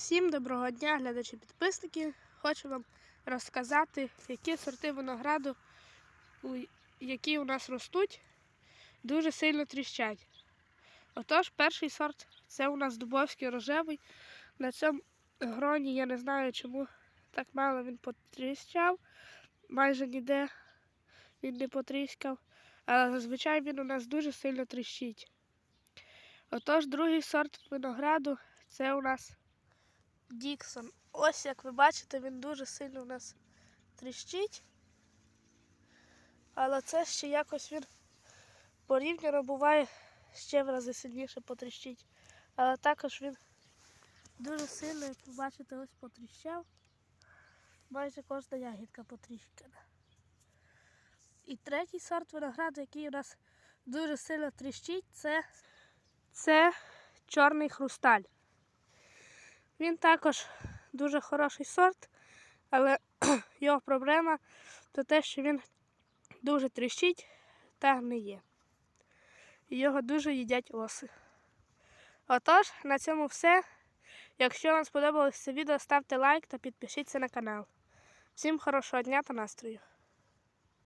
Всім доброго дня, глядачі підписники. Хочу вам розказати, які сорти винограду, які у нас ростуть, дуже сильно тріщать. Отож, перший сорт це у нас дубовський рожевий. На цьому гроні я не знаю, чому так мало він потріщав. Майже ніде він не потріскав. Але зазвичай він у нас дуже сильно тріщить. Отож, другий сорт винограду це у нас Діксон. Ось як ви бачите, він дуже сильно у нас тріщить. Але це ще якось він порівняно буває ще в рази сильніше потріщить. Але також він дуже сильно, як ви бачите, ось потріщав. Майже кожна ягідка потріщена. І третій сорт винограду, який у нас дуже сильно тріщить, це, це чорний хрусталь. Він також дуже хороший сорт, але його проблема то те, що він дуже тріщить та гниє. Його дуже їдять оси. Отож, на цьому все. Якщо вам сподобалось це відео, ставте лайк та підпишіться на канал. Всім хорошого дня та настрою!